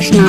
கிருஷ்ணா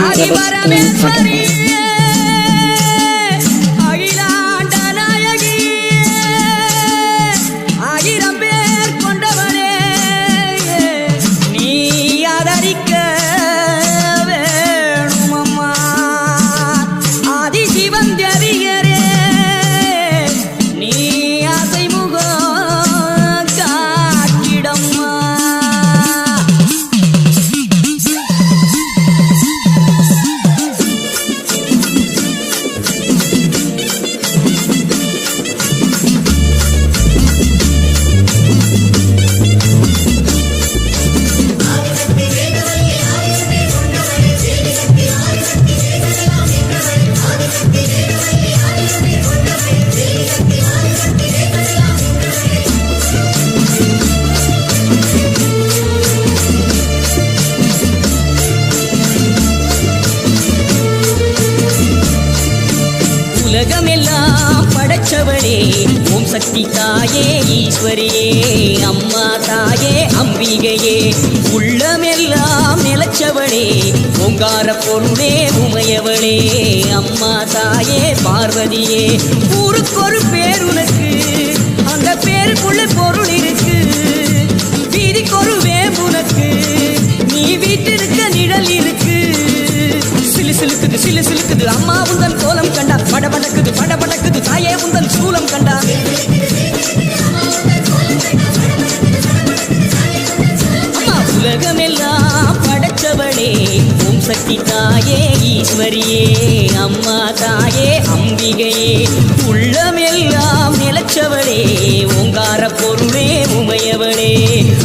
உலகமெல்லாம் படைச்சவளே. ஓம் சக்தி தாயே ஈஸ்வரியே அம்மா தாயே அம்பிகையே. உள்ளமெல்லாம் நிலச்சவளே. ஓங்கார பொருளே உமையவளே. அம்மா தாயே பார்வதியே. ஊருக்கொரு பேர் உனக்கு அந்த பேருக்குள்ள பொருள் இருக்கு. வீதிக்கொரு வேம்புனக்கு நீ வீட்டிருக்க நிழல் இருக்கு. சிலு சிலுக்குது சிலு சிலுக்குது. அம்மா உந்தன் கோலம் கண்டா படபடக்குது படபடக்குது. தாயே உந்தன் சூலம் கண்டா. உலகமெல்லாம் படைச்சவளே ஓம் சக்தி தாயே ஈஸ்வரியே. அம்மா தாயே அம்பிகையே. உள்ளமெல்லாம் நிலச்சவளே. ஓங்கார பொருளே உமையவளே.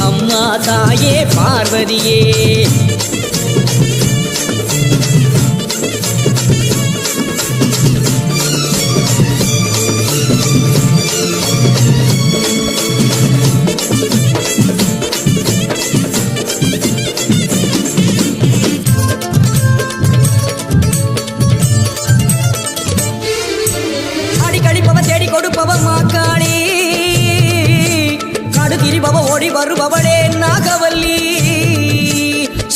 அம்மா தாயே பார்வதியே. கொடுப்பவ மாக்காளி காடு திரிபவ ஓடி வருபவளே நாகவல்லி.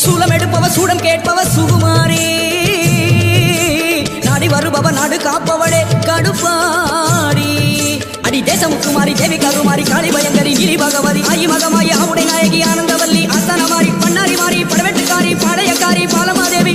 சூலம் எடுப்பவ சூடம் கேட்பவ சுகுமாரி. நாடி வருபவ நாடு காப்பவளே கடுப்பாடி. அடி தேசமுக்குமாரி தேவி கருமாரி காளி பயங்கரி கிரி பகவதி ஆயி மகமாயி ஆவுடை நாயகி ஆனந்தவல்லி அசனமாரி பண்ணாரி மாறி படவெட்டுக்காரி படையக்காரி பாலமாதேவி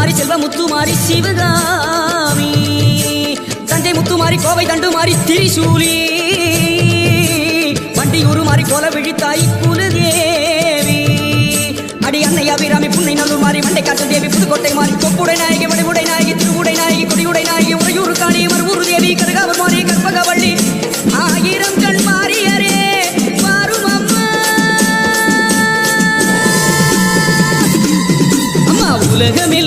முத்துமாரி செல்வ முத்துமாரி சிவகாமி. தஞ்சை முத்துமாரி கோவை தண்டுமாரி திரிசூலி. வண்டியூரு மாறி கோல விழித்தாய் குலதேவி. அடி அன்னை அபிராமி புன்னை நல்லூர் மாறி மண்டை காட்டு தேவி புதுக்கோட்டை மாறி கொப்புடை நாயகி வடிவுடை நாயகி திருவுடை நாயகி கொடியுடை நாயகி உறையூர் காணி மறுவூர் தேவி கருகாவர் மாறி கற்பகவள்ளி. ஆயிரம் கண் மாறியரே உலகமே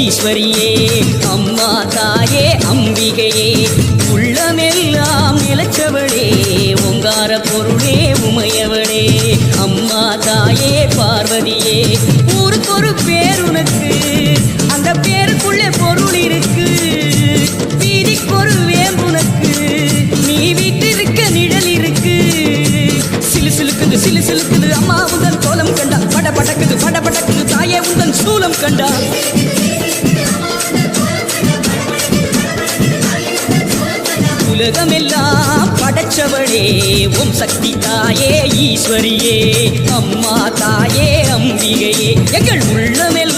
ஈஸ்வரியே அம்மா தாயே அம்பிகையே உள்ளமெல்லாம் நிலச்சவளே உங்கார பொருளே உமையவளே. அம்மா தாயே பார்வதியே ஊருக்கொரு பேர் உனக்கு அந்த பேருக்குள்ளே பொருள் இருக்கு. வீதிக்கொரு வேம்புனக்கு நீ வீட்டிருக்க நிழல் இருக்கு. சிலு சிலுக்குது சிலு சிலுக்குது அம்மா உந்தன் கோலம் கண்டா. பட படக்குது பட படக்குது தாயே உந்தன் சூலம் கண்டா. உலகமெல்லாம் படைச்சவளே. உம் சக்தி தாயே ஈஸ்வரியே. அம்மா தாயே அம்பிகையே. எங்கள் உள்ளமெல்லாம்